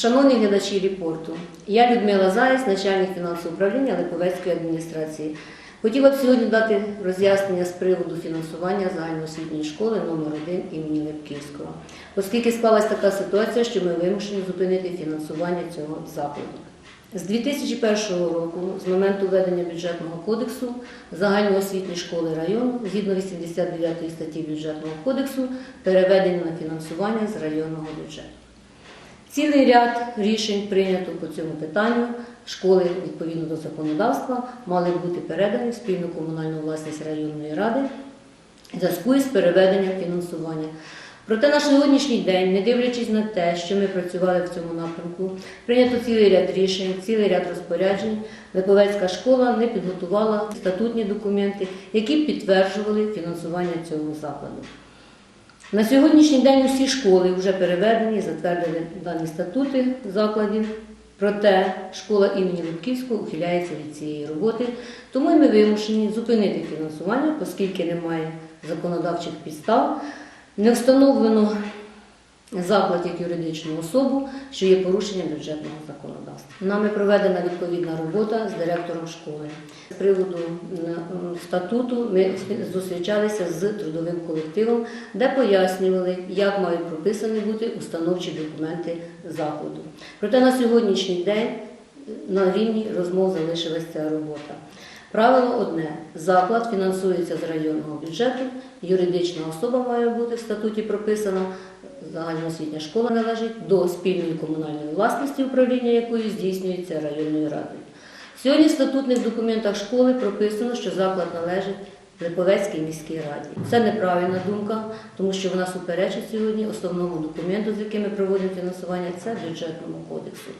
Шановні глядачі репорту, я Людмила Заєць, начальник фінансового управління Липовецької адміністрації. Хотіла б сьогодні дати роз'яснення з приводу фінансування загальноосвітньої школи номер 1 імені Липківського, оскільки склалась така ситуація, що ми вимушені зупинити фінансування цього закладу. З 2001 року, з моменту введення бюджетного кодексу, загальноосвітні школи району, згідно 89 статті бюджетного кодексу, переведені на фінансування з районного бюджету. Цілий ряд рішень прийнято по цьому питанню. Школи відповідно до законодавства мали бути передані в спільну комунальну власність районної ради в зв'язку із переведенням фінансування. Проте на сьогоднішній день, не дивлячись на те, що ми працювали в цьому напрямку, прийнято цілий ряд рішень, цілий ряд розпоряджень. Липовецька школа не підготувала статутні документи, які підтверджували фінансування цього закладу. На сьогоднішній день усі школи вже переведені, затвердили дані статути закладів. Проте школа імені Лубківського ухиляється від цієї роботи, тому ми вимушені зупинити фінансування, оскільки немає законодавчих підстав, не встановлено заклад як юридичну особу, що є порушенням бюджетного законодавства. Нами проведена відповідна робота з директором школи. З приводу статуту ми зустрічалися з трудовим колективом, де пояснювали, як мають прописані бути установчі документи закладу. Проте на сьогоднішній день на рівні розмов залишилася робота. Правило одне: заклад фінансується з районного бюджету, юридична особа має бути в статуті прописана, загальноосвітня школа належить до спільної комунальної власності управління, якою здійснюється районною радою. Сьогодні в статутних документах школи прописано, що заклад належить Липовецькій міській раді. Це неправильна думка, тому що вона суперечить сьогодні основному документу, з яким ми проводимо фінансування, це бюджетному кодексу.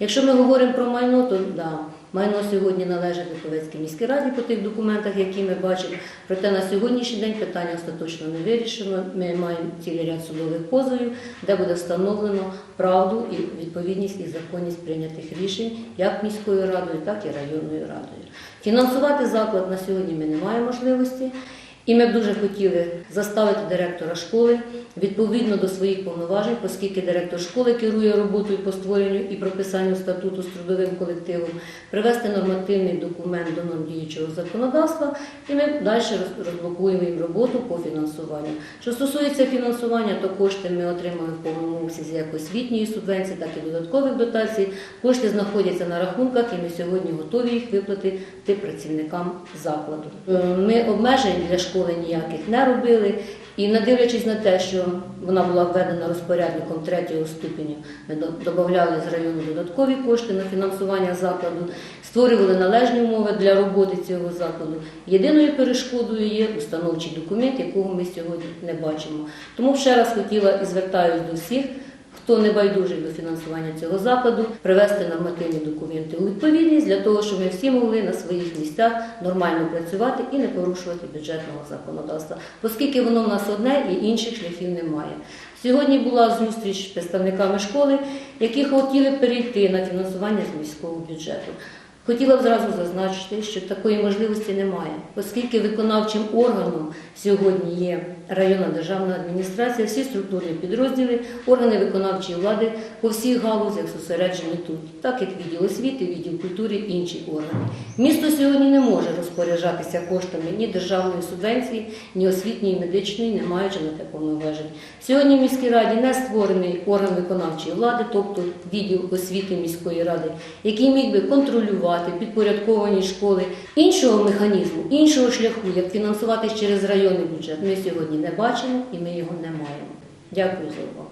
Якщо ми говоримо про майно, то да, майно сьогодні належить Липовецькій міській раді по тих документах, які ми бачимо. Проте на сьогоднішній день питання остаточно не вирішено. Ми маємо цілий ряд судових позовів, де буде встановлено правду і відповідність і законність прийнятих рішень як міською радою, так і районною радою. Фінансувати заклад на сьогодні ми не маємо можливості. doce І ми б дуже хотіли заставити директора школи відповідно до своїх повноважень, оскільки директор школи керує роботою по створенню і прописанню статуту з трудовим колективом, привести нормативний документ до норм діючого законодавства, і ми далі роз- розблокуємо їм роботу по фінансуванню. Що стосується фінансування, то кошти ми отримали в повному обсязі як освітньої субвенції, так і додаткових дотацій. Кошти знаходяться на рахунках, і ми сьогодні готові їх виплатити працівникам закладу. Е, Ми обмежень для школи ніяких не робили. І не дивлячись на те, що вона була введена розпорядником третього ступеню, ми до- додавали з району додаткові кошти на фінансування закладу, створювали належні умови для роботи цього закладу. Єдиною перешкодою є установчий документ, якого ми сьогодні не бачимо. Тому ще раз хотіла і звертаюся до всіх. Хто не байдужий до фінансування цього закладу, привести нормативні документи у відповідність для того, щоб ми всі могли на своїх місцях нормально працювати і не порушувати бюджетного законодавства, оскільки воно в нас одне і інших шляхів немає. Сьогодні була зустріч з представниками школи, які хотіли перейти на фінансування з міського бюджету. Хотіла б зразу зазначити, що такої можливості немає, оскільки виконавчим органом сьогодні є районна державна адміністрація, всі структурні підрозділи, органи виконавчої влади по всіх галузях зосереджені тут, так як відділ освіти, відділ культури інші органи. Місто сьогодні не може розпоряджатися коштами ні державної субвенції, ні освітньої, медичної, не маючи на те повноважень. Сьогодні в міській раді не створений орган виконавчої влади, тобто відділ освіти міської ради, який міг би контролювати підпорядковані школи. Іншого механізму, іншого шляху, як фінансувати через районний бюджет, ми сьогодні не бачимо і ми його не маємо. Дякую за увагу.